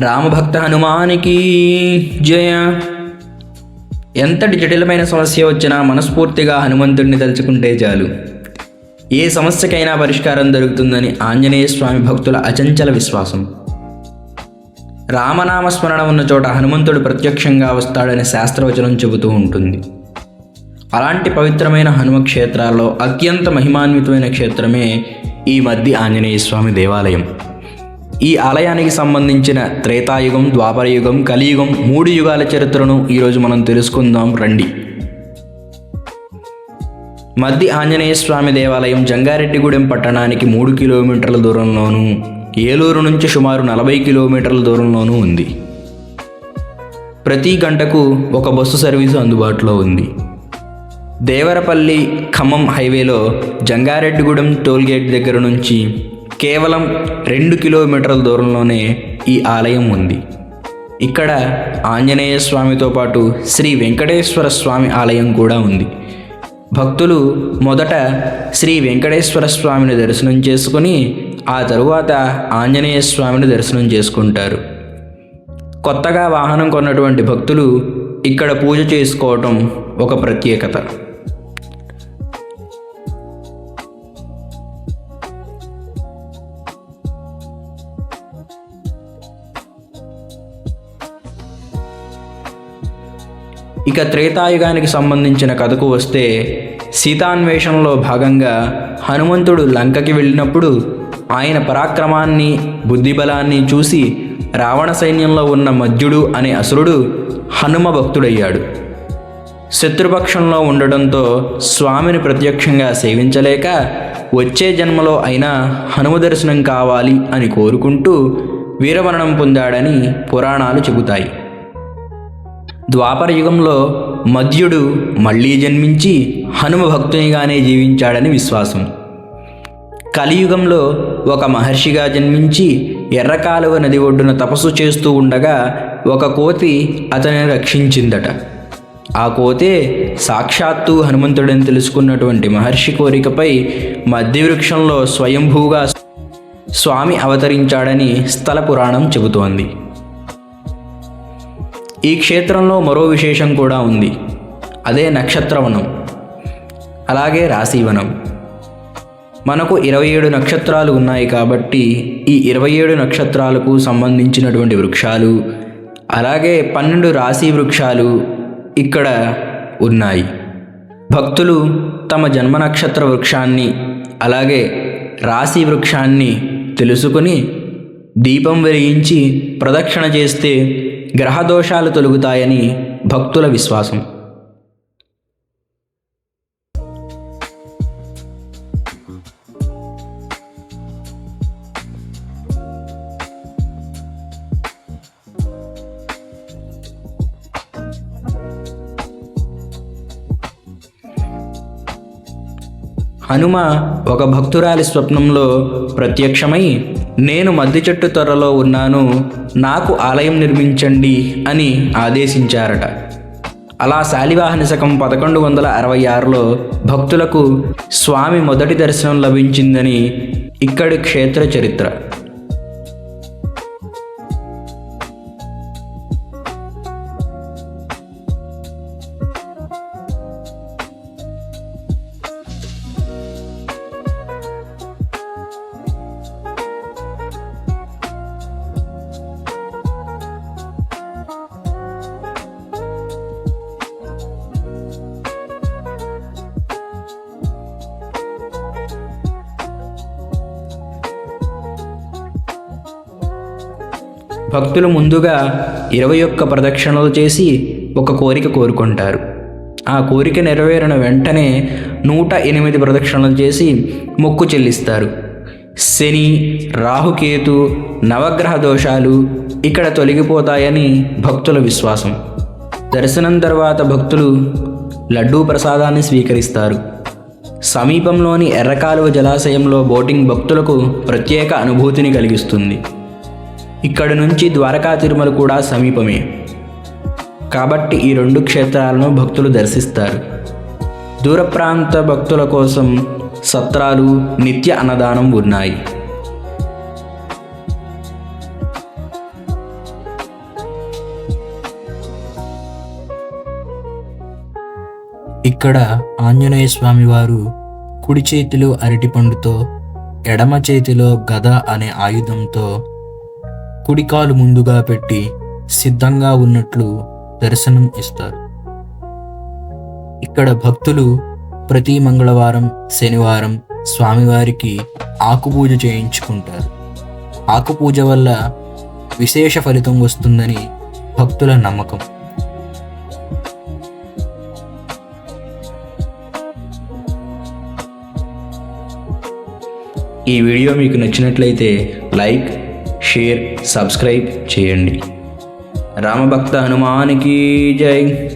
రామభక్త హనుమానికి జయ. ఎంతటి జటిలమైన సమస్య వచ్చినా మనస్ఫూర్తిగా హనుమంతుడిని తలుచుకుంటే చాలు. ఏ సమస్యకైనా పరిష్కారం దొరుకుతుందని ఆంజనేయ స్వామి భక్తుల అచంచల విశ్వాసం. రామనామ స్మరణ ఉన్న చోట హనుమంతుడు ప్రత్యక్షంగా వస్తాడని శాస్త్రవచనం చెబుతూ ఉంటుంది. అలాంటి పవిత్రమైన హనుమ క్షేత్రాల్లో అత్యంత మహిమాన్వితమైన క్షేత్రమే ఈ మధ్య ఆంజనేయ స్వామి దేవాలయం. ఈ ఆలయానికి సంబంధించిన త్రేతాయుగం ద్వాపరయుగం కలియుగం మూడు యుగాల చరిత్రను ఈరోజు మనం తెలుసుకుందాం. రండి. మద్ది ఆంజనేయ స్వామి దేవాలయం జంగారెడ్డిగూడెం పట్టణానికి మూడు కిలోమీటర్ల దూరంలోనూ ఏలూరు నుంచి సుమారు నలభై కిలోమీటర్ల దూరంలోనూ ఉంది. ప్రతి గంటకు ఒక బస్సు సర్వీసు అందుబాటులో ఉంది. దేవరపల్లి ఖమ్మం హైవేలో జంగారెడ్డిగూడెం టోల్గేట్ దగ్గర నుంచి కేవలం రెండు కిలోమీటర్ల దూరంలోనే ఈ ఆలయం ఉంది. ఇక్కడ ఆంజనేయ స్వామితో పాటు శ్రీ వెంకటేశ్వర స్వామి ఆలయం కూడా ఉంది. భక్తులు మొదట శ్రీ వెంకటేశ్వర స్వామిని దర్శనం చేసుకుని ఆ తరువాత ఆంజనేయ స్వామిని దర్శనం చేసుకుంటారు. కొత్తగా వాహనం కొన్నటువంటి భక్తులు ఇక్కడ పూజ చేసుకోవటం ఒక ప్రత్యేకత. ఇక త్రేతాయుగానికి సంబంధించిన కథకు వస్తే సీతాన్వేషణలో భాగంగా హనుమంతుడు లంకకి వెళ్ళినప్పుడు ఆయన పరాక్రమాన్ని బుద్ధిబలాన్ని చూసి రావణ సైన్యంలో ఉన్న మధ్యుడు అనే అసురుడు హనుమ భక్తుడయ్యాడు. శత్రుపక్షంలో ఉండడంతో స్వామిని ప్రత్యక్షంగా సేవించలేక వచ్చే జన్మలో అయినా హనుమ దర్శనం కావాలి అని కోరుకుంటూ వీరమరణం పొందాడని పురాణాలు చెబుతాయి. ద్వాపర యుగంలో మధ్యుడు మళ్ళీ జన్మించి హనుమ భక్తునిగానే జీవించాడని విశ్వాసం. కలియుగంలో ఒక మహర్షిగా జన్మించి ఎర్రకాలువ నది ఒడ్డున తపస్సు చేస్తూ ఉండగా ఒక కోతి అతనిని రక్షించిందట. ఆ కోతే సాక్షాత్తు హనుమంతుడని తెలుసుకున్నటువంటి మహర్షి కోరికపై మధ్యవృక్షంలో స్వయంభూగా స్వామి అవతరించాడని స్థల పురాణం చెబుతోంది. ఈ క్షేత్రంలో మరో విశేషం కూడా ఉంది. అదే నక్షత్రవనం. అలాగే రాశివనం. మనకు ఇరవై ఏడు నక్షత్రాలు ఉన్నాయి కాబట్టి ఈ ఇరవై ఏడు నక్షత్రాలకు సంబంధించినటువంటి వృక్షాలు అలాగే పన్నెండు రాశి వృక్షాలు ఇక్కడ ఉన్నాయి. భక్తులు తమ జన్మ నక్షత్ర వృక్షాన్ని అలాగే రాశి వృక్షాన్ని తెలుసుకుని దీపం వెలిగించి ప్రదక్షిణ చేస్తే గ్రహదోషాలు తొలుగుతాయని భక్తుల విశ్వాసం. హనుమ ఒక భక్తురాలి స్వప్నంలో ప్రత్యక్షమై నేను మద్ది చెట్టు త్వరలో ఉన్నాను నాకు ఆలయం నిర్మించండి అని ఆదేశించారట. అలా శాలివాహన శకం పదకొండు వందల అరవై ఆరులో భక్తులకు స్వామి మొదటి దర్శనం లభించిందని ఇక్కడి క్షేత్ర చరిత్ర. భక్తులు ముందుగా ఇరవై ఒక్క ప్రదక్షిణలు చేసి ఒక కోరిక కోరుకుంటారు. ఆ కోరిక నెరవేరిన వెంటనే నూట ఎనిమిది ప్రదక్షిణలు చేసి మొక్కు చెల్లిస్తారు. శని రాహుకేతు నవగ్రహ దోషాలు ఇక్కడ తొలగిపోతాయని భక్తుల విశ్వాసం. దర్శనం తర్వాత భక్తులు లడ్డూ ప్రసాదాన్ని స్వీకరిస్తారు. సమీపంలోని ఎర్రకాలువ జలాశయంలో బోటింగ్ భక్తులకు ప్రత్యేక అనుభూతిని కలిగిస్తుంది. ఇక్కడ నుంచి ద్వారకా తిరుమల కూడా సమీపమే. కాబట్టి ఈ రెండు క్షేత్రాలను భక్తులు దర్శిస్తారు. దూర ప్రాంత భక్తుల కోసం సత్రాలు నిత్య అన్నదానం ఉన్నాయి. ఇక్కడ ఆంజనేయ స్వామి వారు కుడి చేతిలో అరటిపండుతో ఎడమ చేతిలో గద అనే ఆయుధంతో కుడికాలు ముందుగా పెట్టి సిద్ధంగా ఉన్నట్లు దర్శనం ఇస్తారు. ఇక్కడ భక్తులు ప్రతి మంగళవారం శనివారం స్వామివారికి ఆకుపూజ చేయించుకుంటారు. ఆకుపూజ వల్ల విశేష ఫలితం వస్తుందని భక్తుల నమ్మకం. ఈ వీడియో మీకు నచ్చినట్లయితే లైక్ షేర్ సబ్స్క్రైబ్ చేయండి. రామభక్త హనుమానికి జై.